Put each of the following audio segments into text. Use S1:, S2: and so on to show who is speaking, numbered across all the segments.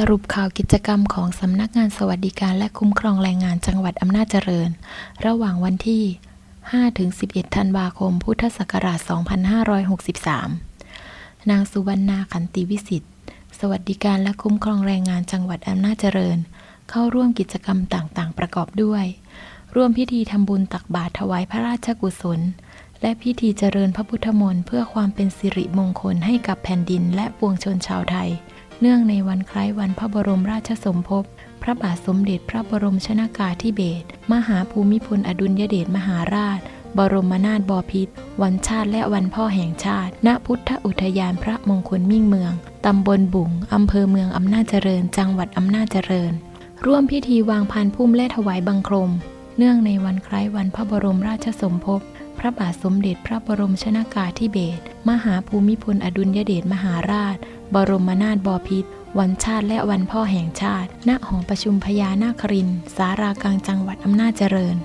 S1: สรุปข่าวกิจกรรมของสำนักงานสวัสดิการและคุ้มครองแรงงานจังหวัดอำนาจเจริญ ระหว่างวันที่ 5-11 ธันวาคม พุทธศักราช 2563 นางสุวรรณาขันติวิสิทธิ์ สวัสดิการและคุ้มครองแรงงานจังหวัดอำนาจเจริญ เข้าร่วมกิจกรรมต่างๆ ประกอบด้วย ร่วมพิธีทำบุญตักบาตรถวายพระราชกุศล และพิธีเจริญพระพุทธมนต์เพื่อความเป็นสิริมงคลให้กับแผ่นดินและปวงชนชาวไทย เนื่องในวันคล้ายวันพระบรมราชสมภพ พระบาทสมเด็จพระบรมชนากาธิเบศร มหาภูมิพลอดุลยเดชมหาราช บรมนาถบพิตร วันชาติและวันพ่อแห่งชาติ ณ พุทธอุทยานพระมงคลมิ่งเมือง ตำบลบุ๋งอำเภอเมืองอำนาจเจริญ จังหวัดอำนาจเจริญ ร่วมพิธีวางพานพุ่มและถวายบังคม เนื่องในวันคล้ายวันพระบรมราชสมภพ พระบาทสมเด็จพระบรมชนากาธิเบศรมหาภูมิพลอดุลยเดชมหาราช บรมนาถบพิตรวันชาติและวันพ่อแห่งชาติ ณ หอประชุมพญานาครินสารากลางจังหวัดอำนาจเจริญ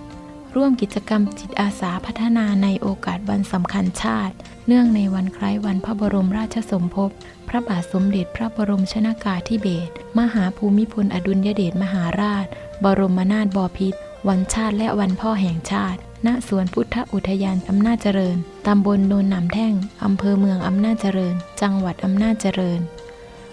S1: ร่วมกิจกรรมจิตอาสาพัฒนาในโอกาสวันสำคัญชาติ เนื่องในวันคล้ายวันพระบรมราชสมภพ พระบาทสมเด็จพระบรมชนากาธิเบศร มหาภูมิพลอดุลยเดชมหาราช บรมนาถบพิตรวันชาติและวันพ่อแห่งชาติ ณสวนพุทธอุทยานอำนาจเจริญ ตำบลโนนหนามแท่ง อำเภอเมืองอำนาจเจริญ จังหวัดอำนาจเจริญ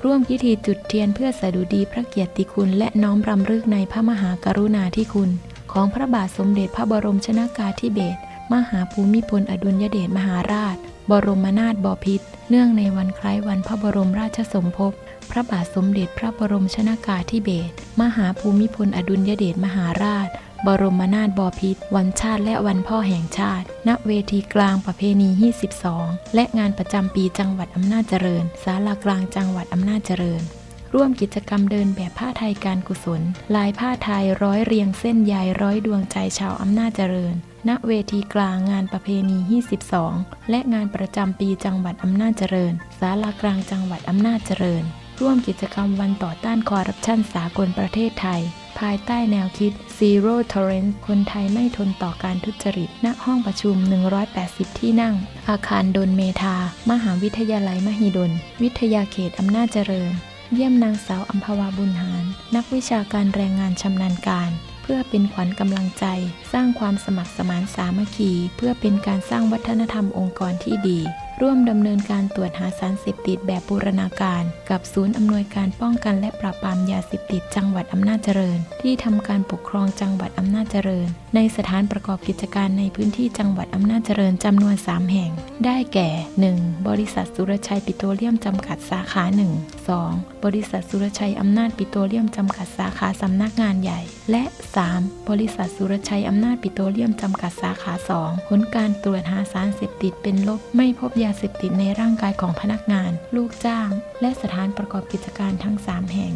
S1: ร่วมพิธีจุดเทียนเพื่อสดุดีพระเกียรติคุณ และน้อมรำลึกในพระมหากรุณาธิคุณ ของพระบาทสมเด็จพระบรมชนากาธิเบศร มหาภูมิพลอดุลยเดชมหาราช บรมนาถบพิตร เนื่องในวันคล้ายวันพระบรมราชสมภพ พระบาทสมเด็จพระบรมชนากาธิเบศร มหาภูมิพลอดุลยเดชมหาราช บรมนาถบพิตรวันชาติและวันพ่อแห่งชาติ ณ เวทีกลางประเพณี 22 และงานประจำปีจังหวัดอำนาจเจริญ ศาลากลางจังหวัดอำนาจเจริญ ร่วมกิจกรรมเดินแบบผ้าไทยการกุศล ลายผ้าไทยร้อยเรียงเส้นใยร้อยดวงใจชาวอำนาจเจริญ ณ เวทีกลางงานประเพณี 22 และงานประจำปีจังหวัดอำนาจเจริญ ศาลากลางจังหวัดอำนาจเจริญ ร่วมกิจกรรมวันต่อต้านคอร์รัปชันสากลประเทศไทย ภายใต้แนวคิด Zero Tolerance คนไทยไม่ทนต่อการทุจริต ณ ห้องประชุม 180 ที่นั่ง อาคารดนเมธา มหาวิทยาลัยมหิดล วิทยาเขตอำนาจเจริญ เยี่ยมนางสาวอัมพวาบุญหาร นักวิชาการแรงงานชำนาญการเพื่อเป็นขวัญกำลังใจ สร้างความสมัครสมานสามัคคี เพื่อเป็นการสร้างวัฒนธรรมองค์กรที่ดี ร่วมดำเนินการตรวจหาสารเสพติดแบบบูรณาการ กับศูนย์อำนวยการป้องกันและปราบปรามยาเสพติดจังหวัดอำนาจเจริญ ที่ทำการปกครองจังหวัดอำนาจเจริญ ในสถานประกอบกิจการในพื้นที่จังหวัดอำนาจเจริญจำนวน 3 แห่ง ได้แก่ 1. บริษัทสุรชัยปิโตรเลียมจำกัดสาขา 1 2. บริษัทสุรชัยอำนาจปิโตรเลียมจำกัดสาขาสำนักงานใหญ่ และ 3. บริษัทสุรชัยอำนาจปิโตรเลียมจำกัดสาขา 2 ผลการตรวจหาสารเสพติดเป็นลบไม่พบยาาเสพติดในร่างกายของพนักงาน ลูกจ้าง และสถานประกอบกิจการทั้ง 3 แห่ง